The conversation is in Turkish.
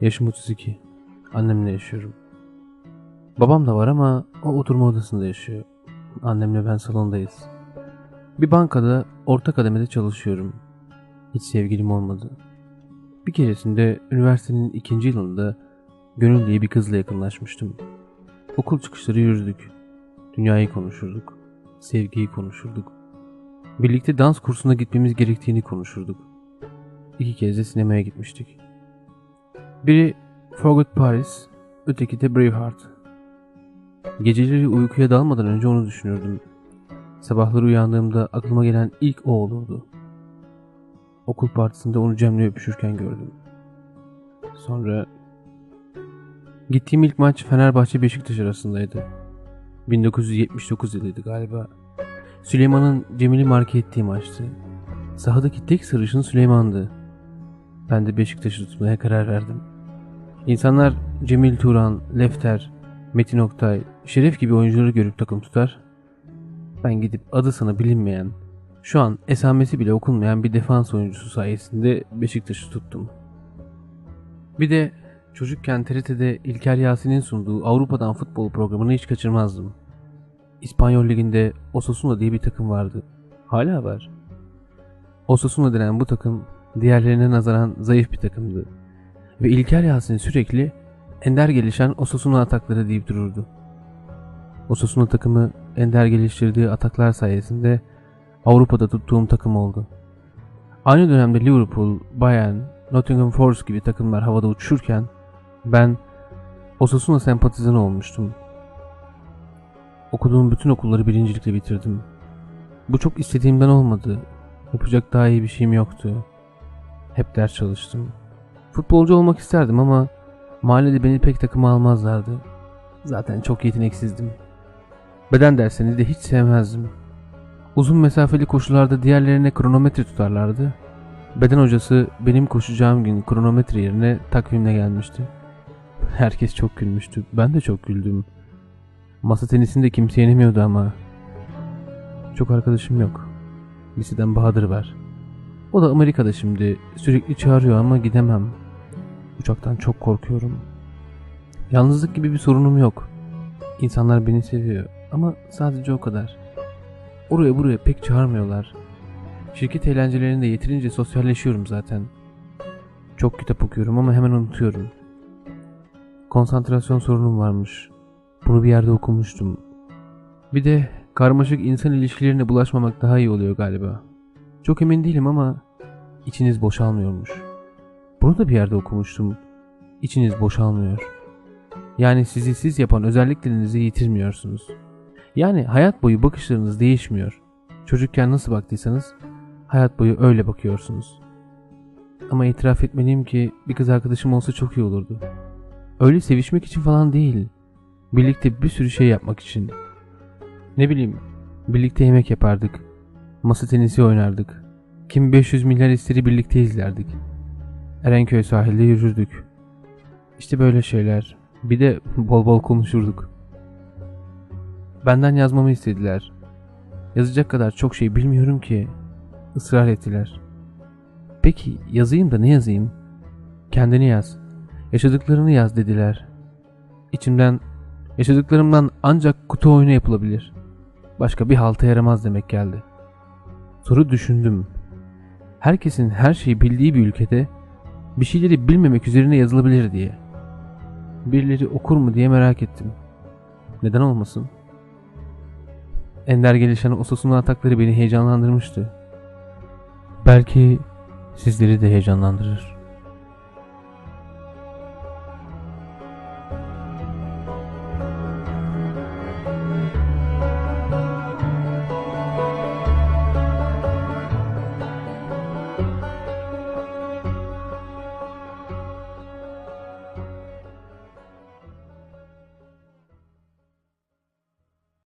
Yaşım 32. Annemle yaşıyorum. Babam da var ama o oturma odasında yaşıyor. Annemle ben salondayız. Bir bankada orta kademede çalışıyorum. Hiç sevgilim olmadı. Bir keresinde üniversitenin ikinci yılında Gönül diye bir kızla yakınlaşmıştım. Okul çıkışları yürüdük. Dünyayı konuşurduk. Sevgiyi konuşurduk. Birlikte dans kursuna gitmemiz gerektiğini konuşurduk. İki kez de sinemaya gitmiştik. Biri Forget Paris, öteki de Braveheart. Geceleri uykuya dalmadan önce onu düşünürdüm. Sabahları uyandığımda aklıma gelen ilk o olurdu. Okul partisinde onu Cem'le öpüşürken gördüm. Sonra gittiğim ilk maç Fenerbahçe Beşiktaş arasındaydı. 1979 yılıydı galiba. Süleyman'ın Cemil'i marke ettiği maçtı. Sahadaki tek sarışın Süleyman'dı. Ben de Beşiktaş'ı tutmaya karar verdim. İnsanlar Cemil Turan, Lefter, Metin Oktay, Şeref gibi oyuncuları görüp takım tutar. Ben gidip adı sana bilinmeyen, şu an esamesi bile okunmayan bir defans oyuncusu sayesinde Beşiktaş'ı tuttum. Bir de çocukken TRT'de İlker Yasin'in sunduğu Avrupa'dan futbol programını hiç kaçırmazdım. İspanyol Ligi'nde Osasuna diye bir takım vardı. Hala var. Osasuna denen bu takım diğerlerine nazaran zayıf bir takımdı. Ve İlker Yasin sürekli ender gelişen Osasuna atakları deyip dururdu. Osasuna takımı ender geliştirdiği ataklar sayesinde Avrupa'da tuttuğum takım oldu. Aynı dönemde Liverpool, Bayern, Nottingham Forest gibi takımlar havada uçuşurken ben Osasuna sempatizanı olmuştum. Okuduğum bütün okulları birincilikle bitirdim. Bu çok istediğimden olmadı. Yapacak daha iyi bir şeyim yoktu. Hep ders çalıştım. Futbolcu olmak isterdim ama mahallede beni pek takıma almazlardı. Zaten çok yeteneksizdim. Beden derslerini de hiç sevmezdim. Uzun mesafeli koşularda diğerlerine kronometre tutarlardı. Beden hocası benim koşacağım gün kronometre yerine takvimle gelmişti. Herkes çok gülmüştü. Ben de çok güldüm. Masa tenisinde kimse yenemiyordu ama. Çok arkadaşım yok. Liseden Bahadır var. O da Amerika'da şimdi. Sürekli çağırıyor ama gidemem. Uçaktan çok korkuyorum. Yalnızlık gibi bir sorunum yok. İnsanlar beni seviyor ama sadece o kadar. Oraya buraya pek çağırmıyorlar. Şirket eğlencelerinde yeterince sosyalleşiyorum zaten. Çok kitap okuyorum ama hemen unutuyorum. Konsantrasyon sorunum varmış. Bunu bir yerde okumuştum. Bir de karmaşık insan ilişkilerine bulaşmamak daha iyi oluyor galiba. Çok emin değilim ama içiniz boşalmıyormuş. Bunu da bir yerde okumuştum. İçiniz boşalmıyor. Yani sizi siz yapan özelliklerinizi yitirmiyorsunuz. Yani hayat boyu bakışlarınız değişmiyor. Çocukken nasıl baktıysanız hayat boyu öyle bakıyorsunuz. Ama itiraf etmeliyim ki bir kız arkadaşım olsa çok iyi olurdu. Öyle sevişmek için falan değil. Birlikte bir sürü şey yapmak için. Ne bileyim, birlikte yemek yapardık. Masa tenisi oynardık. Kim 500 milyar isteri birlikte izlerdik. Erenköy sahilde yürürdük. İşte böyle şeyler. Bir de bol bol konuşurduk. Benden yazmamı istediler. Yazacak kadar çok şey bilmiyorum ki. Israr ettiler. Peki yazayım da ne yazayım? Kendini yaz. Yaşadıklarını yaz dediler. İçimden yaşadıklarımdan ancak kutu oyunu yapılabilir. Başka bir halta yaramaz demek geldi. Soru düşündüm. Herkesin her şeyi bildiği bir ülkede bir şeyleri bilmemek üzerine yazılabilir diye. Birileri okur mu diye merak ettim. Neden olmasın? Ender gelişen Osasuna atakları beni heyecanlandırmıştı. Belki sizleri de heyecanlandırır.